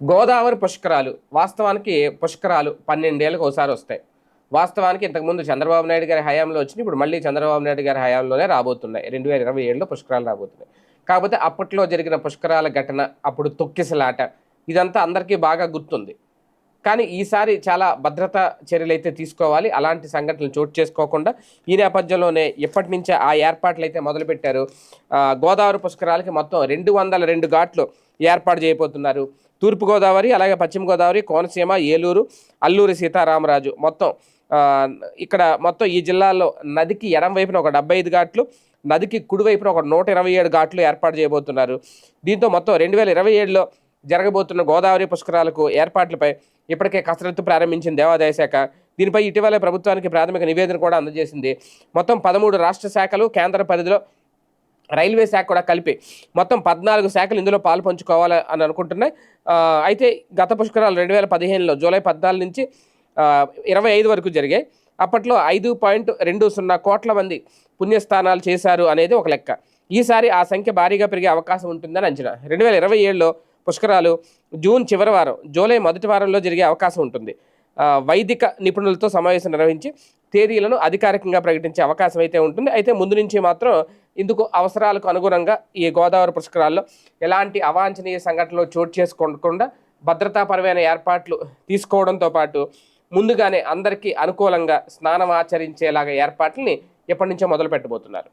గోదావరి పుష్కరాలు వాస్తవానికి పుష్కరాలు పన్నెండేళ్ళకి ఒకసారి వస్తాయి. వాస్తవానికి ఇంతకుముందు చంద్రబాబు నాయుడు గారి హయాంలో వచ్చినాయి ఇప్పుడు మళ్ళీ చంద్రబాబు నాయుడు గారి హయాంలోనే రాబోతున్నాయి. రెండు వేల ఇరవై ఏడులో పుష్కరాలు రాబోతున్నాయి. కాకపోతే అప్పట్లో జరిగిన పుష్కరాల ఘటన అప్పుడు తొక్కిసలాట ఇదంతా అందరికీ బాగా గుర్తుంది. కానీ ఈసారి చాలా భద్రతా చర్యలు అయితే తీసుకోవాలి. అలాంటి సంఘటనలు చోటు చేసుకోకుండా ఈ నేపథ్యంలోనే ఎప్పటి నుంచే ఆ ఏర్పాట్లు అయితే మొదలుపెట్టారు గోదావరి పుష్కరాలకి మొత్తం రెండు వందల రెండు ఘాట్లు ఏర్పాటు చేయబోతున్నారు. తూర్పుగోదావరి అలాగే పశ్చిమ గోదావరి కోనసీమ ఏలూరు అల్లూరి సీతారామరాజు మొత్తం ఇక్కడ మొత్తం ఈ జిల్లాలో నదికి ఎడం వైపున ఒక డెబ్బై ఐదు ఘాట్లు నదికి కుడివైపున ఒక నూట ఇరవై ఏడు ఘాట్లు ఏర్పాటు చేయబోతున్నారు. దీంతో మొత్తం రెండు వేల ఇరవై ఏడులో జరగబోతున్న గోదావరి పుష్కరాలకు ఏర్పాట్లపై ఇప్పటికే కసరత్తు ప్రారంభించింది దేవాదాయ శాఖ. దీనిపై ఇటీవలే ప్రభుత్వానికి ప్రాథమిక నివేదన కూడా అందజేసింది. మొత్తం పదమూడు రాష్ట్ర శాఖలు కేంద్ర పరిధిలో రైల్వే శాఖ కూడా కలిపి మొత్తం పద్నాలుగు శాఖలు ఇందులో పాలు పంచుకోవాలి అని అనుకుంటున్నాయి. అయితే గత పుష్కరాలు రెండు వేల పదిహేనులో జూలై పద్నాలుగు నుంచి ఇరవై ఐదు వరకు జరిగాయి. అప్పట్లో ఐదు పాయింట్ రెండు సున్నా కోట్ల మంది పుణ్యస్థానాలు చేశారు అనేది ఒక లెక్క. ఈసారి ఆ సంఖ్య భారీగా పెరిగే అవకాశం ఉంటుందని అంచనా. రెండు వేల ఇరవై ఏడులో పుష్కరాలు జూన్ చివరి వారం జూలై మొదటి వారంలో జరిగే అవకాశం ఉంటుంది. వైదిక నిపుణులతో సమావేశం నిర్వహించి తేదీలను అధికారికంగా ప్రకటించే అవకాశం అయితే ఉంటుంది. అయితే ముందు నుంచి మాత్రం ఇందుకు అవసరాలకు అనుగుణంగా ఈ గోదావరి పుష్కరాల్లో ఎలాంటి అవాంఛనీయ సంఘటనలు చోటు చేసుకోకుండా భద్రతాపరమైన ఏర్పాట్లు తీసుకోవడంతో పాటు ముందుగానే అందరికీ అనుకూలంగా స్నానం ఆచరించేలాగా ఏర్పాట్లని ఎప్పటి నుంచో మొదలు పెట్టబోతున్నారు